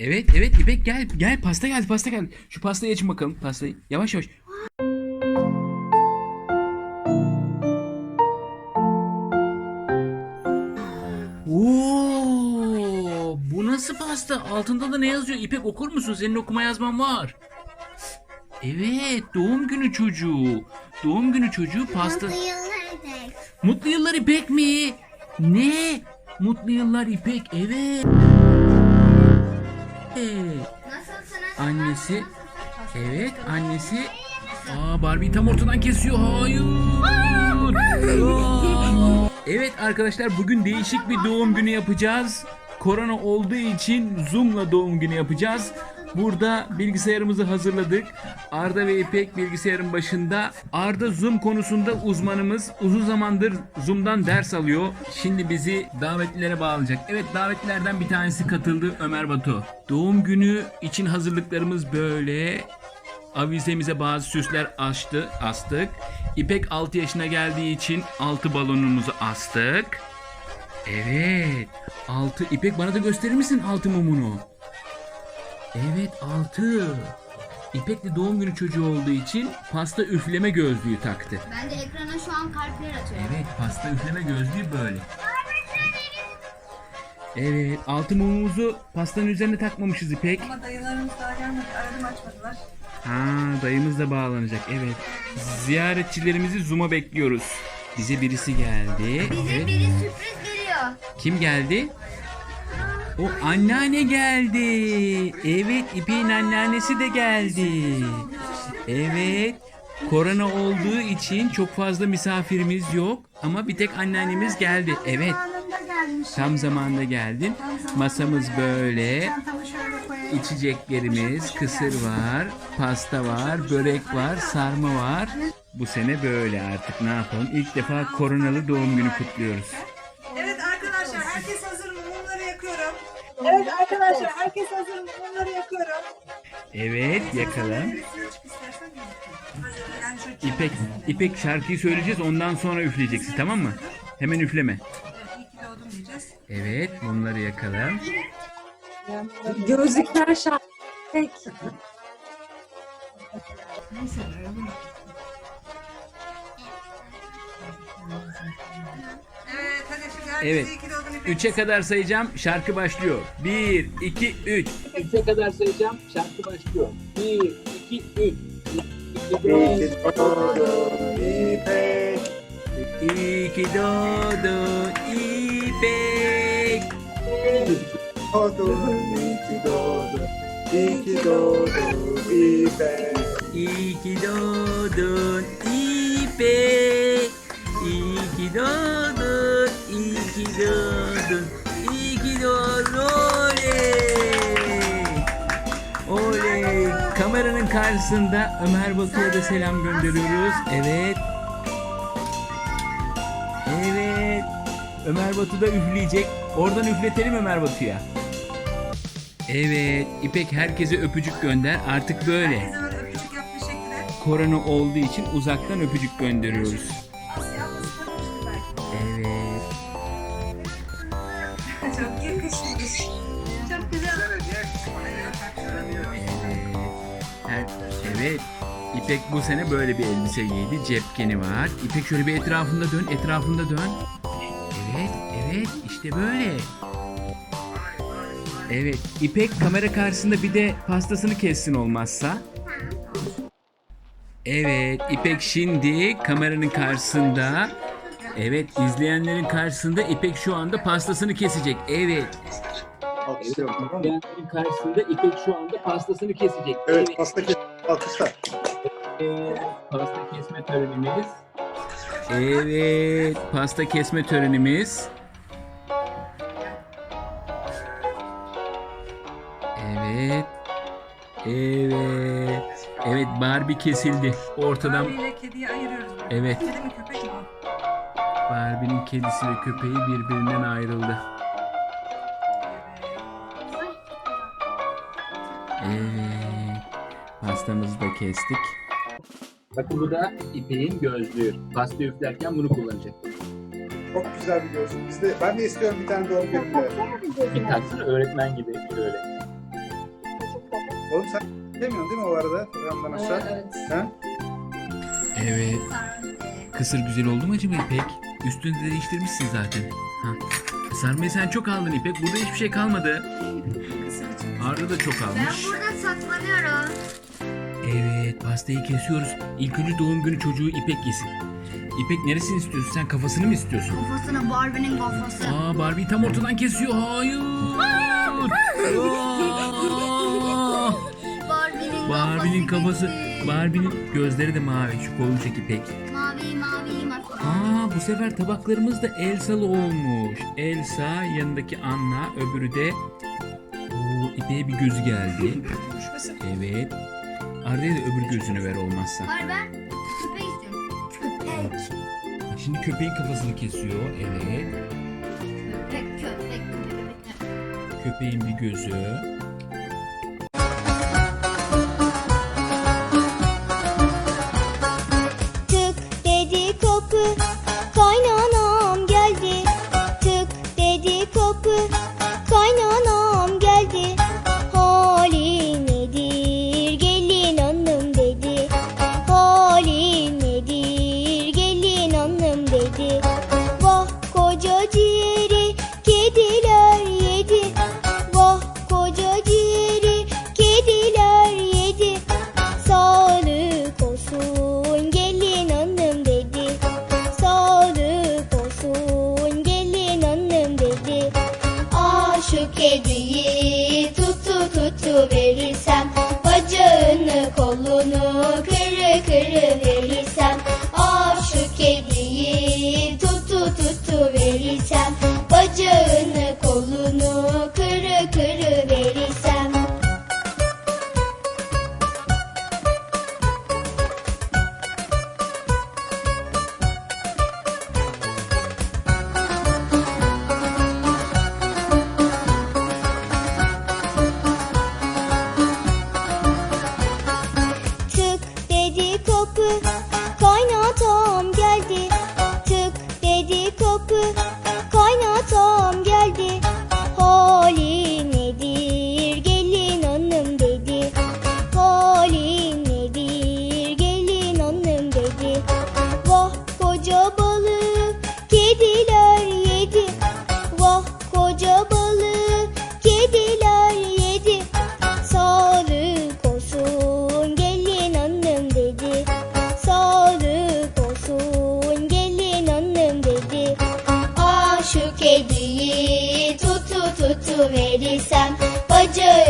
Evet evet İpek gel gel pasta geldi pasta geldi. Şu pastayı açın bakalım pastayı. Yavaş yavaş. Oo, bu nasıl pasta? Altında da ne yazıyor? İpek okur musun? Senin okuma yazman var. Evet, doğum günü çocuğu. Doğum günü çocuğu pasta. Mutlu yıllar de. Mutlu yıllar İpek mi? Ne? Mutlu yıllar İpek, evet. Annesi, evet annesi. Aa Barbie tam ortadan kesiyor. Hayır. Aa. Evet arkadaşlar bugün değişik bir doğum günü yapacağız. Korona olduğu için Zoom'la doğum günü yapacağız. Burada bilgisayarımızı hazırladık. Arda ve İpek bilgisayarın başında. Arda Zoom konusunda uzmanımız. Uzun zamandır Zoom'dan ders alıyor. Şimdi bizi davetlilere bağlayacak. Evet davetlilerden bir tanesi katıldı Ömer Batu. Doğum günü için hazırlıklarımız böyle. Avizemize bazı süsler açtı, astık. İpek 6 yaşına geldiği için 6 balonumuzu astık. Evet. 6. İpek bana da gösterir misin 6 mumunu? Evet 6. İpek de doğum günü çocuğu olduğu için pasta üfleme gözlüğü taktı. Ben de ekrana şu an kalpler atıyorum. Evet pasta üfleme gözlüğü böyle. Evet altı mumumuzu pastanın üzerine takmamışız İpek. Ama dayılarımız daha gelmedi. Aradım açmadılar. Ha dayımız da bağlanacak evet. Ziyaretçilerimizi Zoom'a bekliyoruz. Bize birisi geldi. Bize Evet. biri sürpriz geliyor. Kim geldi? O anneanne geldi. Evet İpek'in anneannesi de geldi. Evet. Korona olduğu için çok fazla misafirimiz yok ama bir tek anneannemiz geldi. Evet. Tam zamanda geldin. Masamız böyle. İçeceklerimiz, kısır var, pasta var, börek var, sarma var. Bu sene böyle artık ne yapalım? İlk defa koronalı doğum günü kutluyoruz. Evet arkadaşlar herkes hazır mı? Mumları yakıyorum. Evet, yakalım. İpek, İpek şarkıyı söyleyeceğiz ondan sonra üfleyeceksin tamam mı? Hemen üfleme. Evet, mumları yakalım. Gözlükler şimdi herkes Evet. Üçe kadar sayacağım, şarkı başlıyor. Bir, iki, üç. Üçe kadar sayacağım, şarkı başlıyor. Bir, iki, üç. İyi ki doğdun İpek. İyi ki doğdun İpek. Doğdun, iyi ki doğdun. İyi ki doğdun İpek. İyi ki doğdun karşısında Ömer Batu'ya da selam gönderiyoruz. Evet. Evet. Ömer Batu da üfleyecek. Oradan üfletelim Ömer Batu'ya. Evet. İpek herkese öpücük gönder. Artık böyle. Herkese böyle öpücük yaptığı şekilde. Korona olduğu için uzaktan öpücük gönderiyoruz. Evet. Çok yakışmış. Evet. İpek bu sene böyle bir elbise giydi. Cepkeni var. İpek şöyle bir etrafında dön. Etrafında dön. Evet. Evet. işte böyle. Evet. İpek kamera karşısında bir de pastasını kessin olmazsa. Evet. İpek şimdi kameranın karşısında. Evet. izleyenlerin karşısında İpek şu anda pastasını kesecek. Evet. İzleyenlerin karşısında İpek şu anda pastasını kesecek. Evet pasta kes. Alkışlar. Pasta kesme törenimiz. Evet, pasta kesme törenimiz. Evet. Evet. Evet, Barbie kesildi. Ortadan Barbie ile kediyi ayırıyoruz. böyle. Evet. Kedi mi köpek mi? Barbie'nin kedisi ve köpeği birbirinden ayrıldı. Evet. Pastamızı da kestik. Bakın bu da İpek'in gözlüğü. Pasta üflerken bunu kullanacak. Çok güzel bir gözlük. Biz de, ben de istiyorum bir tane doğum günümde. Bir taksana öğretmen gibi şöyle. Oğlum sen demiyorsun değil mi o arada? Ramdan aşağı. Evet. Ha? Evet. Kısır güzel oldu mu acaba İpek? Üstünü de değiştirmişsin zaten. Ha. Sarmayı sen çok aldın İpek. Burada hiçbir şey kalmadı. Arda da çok Ben almış. burada saklanıyorum. Evet pastayı kesiyoruz. İlk önce doğum günü çocuğu İpek yesin. İpek neresini istiyorsun? Sen kafasını mı istiyorsun? Kafasına Barbie'nin kafası. Aa Barbie'yi tam ortadan kesiyor. Hayır. Aa! Barbie'nin Barbie'nin kafası. Barbie'nin gözleri de mavi. Şu kolunu çek İpek. Mavi mavi mavi. Aa bu sefer tabaklarımız da Elsa'lı olmuş. Elsa yanındaki Anna öbürü de Oo İpek'e bir gözü geldi. Evet. Arda'ya da öbür gözünü ver olmazsa. Hayır ben köpek istiyorum. Köpek. Şimdi köpeğin kafasını kesiyor. Evet. Köpek köpek köpek. Köpeğin bir gözü. noches.